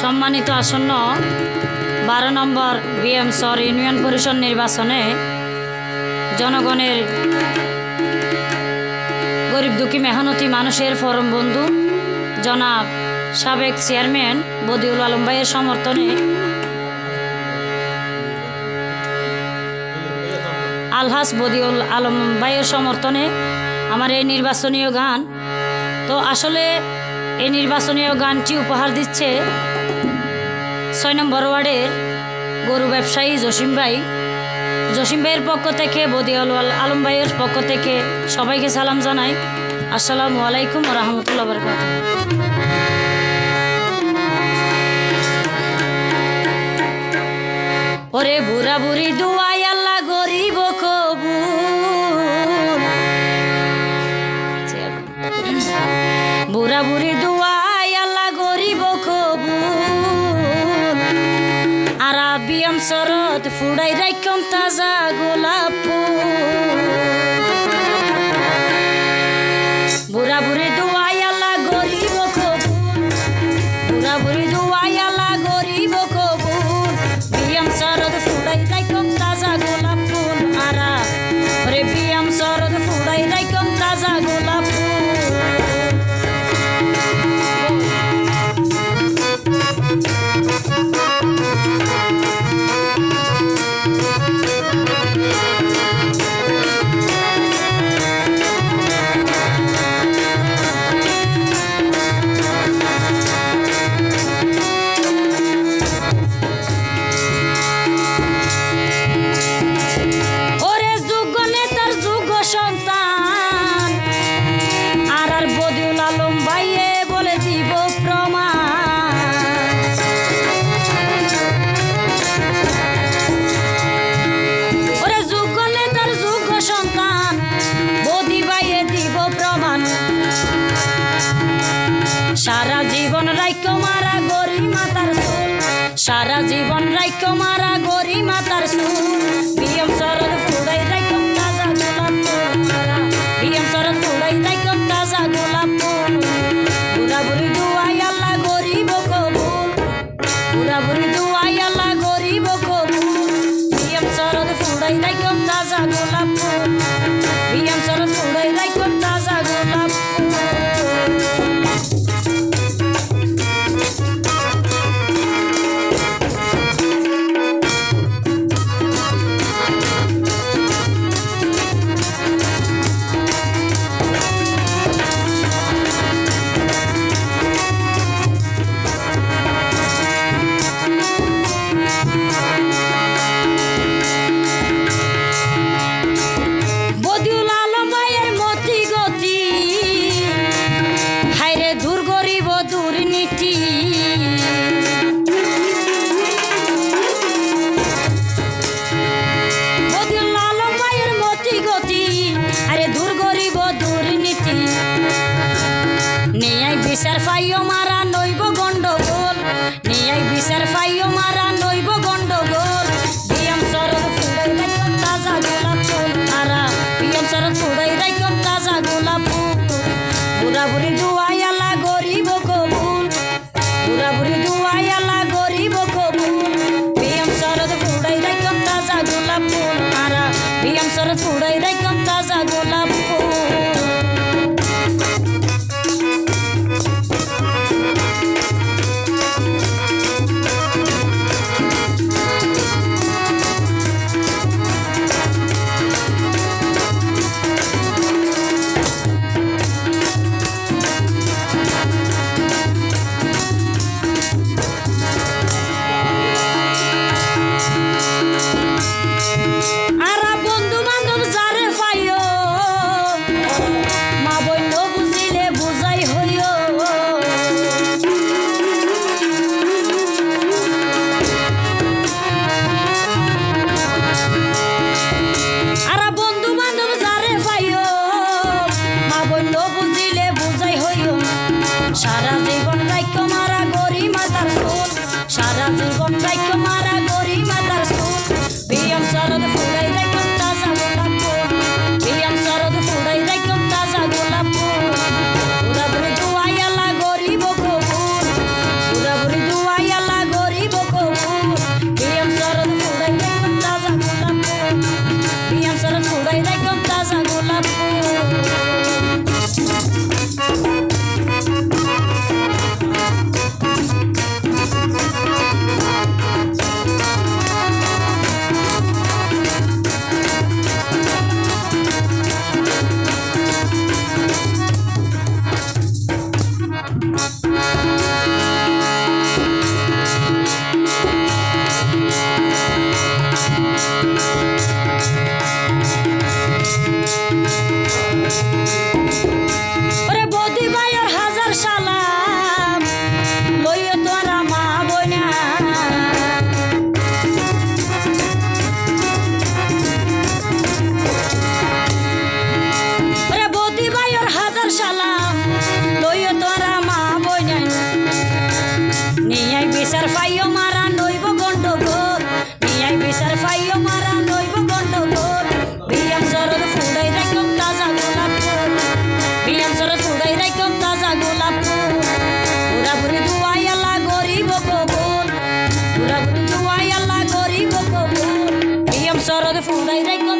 সম্মানিত আসন্ন বারো নম্বর বিএম সর ইউনিয়ন পরিষদ নির্বাচনে জনগণের গরিব দুঃখী মেহনতি মানুষের ফরম বন্ধু জনাব সাবেক চেয়ারম্যান বদিউল আলম ভাইয়ের সমর্থনে আলহাস বদিউল আলম ভাইয়ের সমর্থনে আমার এই নির্বাচনীয় গান। তো আসলে এই নির্বাচনীয় গানটি উপহার দিচ্ছে ছয় নম্বর ওয়ার্ডের গরু ব্যবসায়ী জসিম ভাই। জসিম ভাইয়ের পক্ষ থেকে, বদিউল আলম ভাইয়ের পক্ষ থেকে সবাইকে সালাম জানাই। আসসালামু আলাইকুম রহমতুল্লাহ বরকাত ওরে বুড়া বুড়ি দুয়াই আল্লাহ গরিব কবুল। বুড়া বুড়ি দুয়াই আরাবিয়াম শরৎ ফুড়াই রাখম তাজা গোলাপ। বুড়া বুড়ি দুয়াই আল্লাহ গরিব বুড়া বুড়ি সারা জীবন রাইক্য মারা গরি মাতার সুর। বিএম শরৎ সারা জীবন রাইক্য মারা গরিব মাতার সারা জীবন রাইক্য মারা বুড়া বুড়ি দুয়াই আল্লাহ